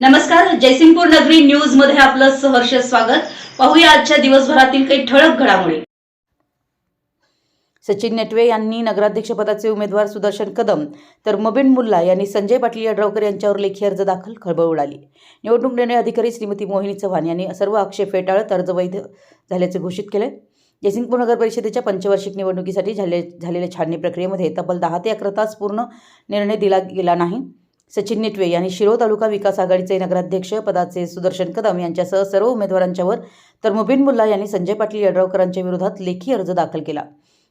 नमस्कार जयसिंगपूर नगरी न्यूजमध्ये आपलं सहर्ष स्वागत. पाहूया आजच्या दिवसभरातील काही ठळक घडामोडी. सचिन नेटवे यांनी नगराध्यक्षपदाचे उमेदवार सुदर्शन कदम तर मबिन मुल्ला यांनी संजय पाटील यड्रावकर यांच्यावर लेखी अर्ज दाखल खळबळ उडाली. निवडणूक निर्णय अधिकारी श्रीमती मोहिनी चव्हाण यांनी सर्व आक्षेप फेटाळत अर्ज वैध झाल्याचे घोषित केले. जयसिंगपूर नगर परिषदेच्या पंचवार्षिक निवडणुकीसाठी झाले झालेल्या छाननी प्रक्रियेमध्ये तब्बल दहा ते अकरा तास पूर्ण निर्णय दिला गेला नाही. सचिन नेटवे यांनी शिरो तालुका विकास आघाडीचे नगराध्यक्ष पदाचे सुदर्शन कदम यांच्यासह सर्व उमेदवारांच्यावर तर मुबिन मुल्ला यांनी संजय पाटील यड्रावकरांच्या विरोधात लेखी अर्ज दाखल केला.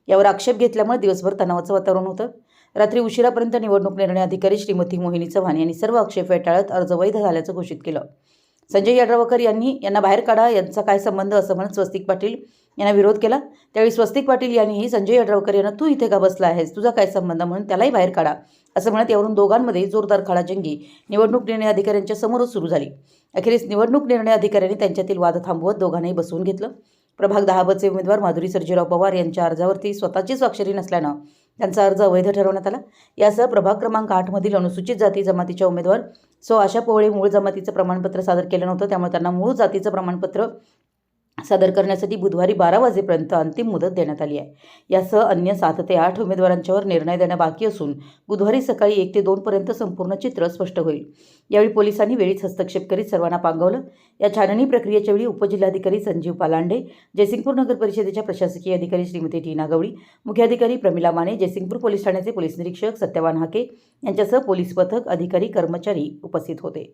यावर आक्षेप घेतल्यामुळे दिवसभर तणावाचं वातावरण होतं. रात्री उशिरापर्यंत निवडणूक निर्णय अधिकारी श्रीमती मोहिनी चव्हाण यांनी सर्व आक्षेप फेटाळत अर्ज वैध झाल्याचं घोषित केलं. संजय यड्रावकर यांनी यांना बाहेर काढा यांचा काय संबंध असं म्हणत स्वस्तिक पाटील यांना विरोध केला. त्यावेळी स्वस्तिक पाटील यांनीही संजय यड्रावकर यांना तू इथे का बसला आहेस? तुझा काय संबंध? म्हणून त्यालाही बाहेर काढा असं म्हणत यावरून दोघांमध्ये जोरदार खडाजंगी निवडणूक निर्णय अधिकाऱ्यांच्या समोरच सुरू झाली. अखेरीस निवडणूक निर्णय अधिकाऱ्यांनी त्यांच्यातील वाद थांबवत दोघांनाही बसवून घेतलं. प्रभाग दहा उमेदवार माधुरी सर्जीराव पवार यांच्या अर्जावरती स्वतःची स्वाक्षरी नसल्यानं त्यांचा अर्ज अवैध ठरवण्यात आला. यासह प्रभाग क्रमांक आठमधील अनुसूचित जाती जमातीच्या उमेदवार सो अशा पोवळे मूळ जमातीचं प्रमाणपत्र सादर केलं नव्हतं त्यामुळे त्यांना मूळ जातीचं प्रमाणपत्र सादर करण्यासाठी बुधवारी बारा वाजेपर्यंत अंतिम मुदत देण्यात आली आहे. यासह अन्य सात ते आठ उमेदवारांच्यावर निर्णय देणं बाकी असून बुधवारी सकाळी एक ते दोनपर्यंत संपूर्ण चित्र स्पष्ट होईल. यावेळी पोलिसांनी वेळीच हस्तक्षेप करीत सर्वांना पांगवलं. या छाननी प्रक्रियेच्या वेळी उपजिल्हाधिकारी संजीव पालांडे जयसिंगपूर नगर परिषदेच्या प्रशासकीय अधिकारी श्रीमती टीना गवळी मुख्याधिकारी प्रमिला माने जयसिंगपूर पोलीस ठाण्याचे पोलीस निरीक्षक सत्यवान हाके यांच्यासह पोलीस पथक अधिकारी कर्मचारी उपस्थित होते.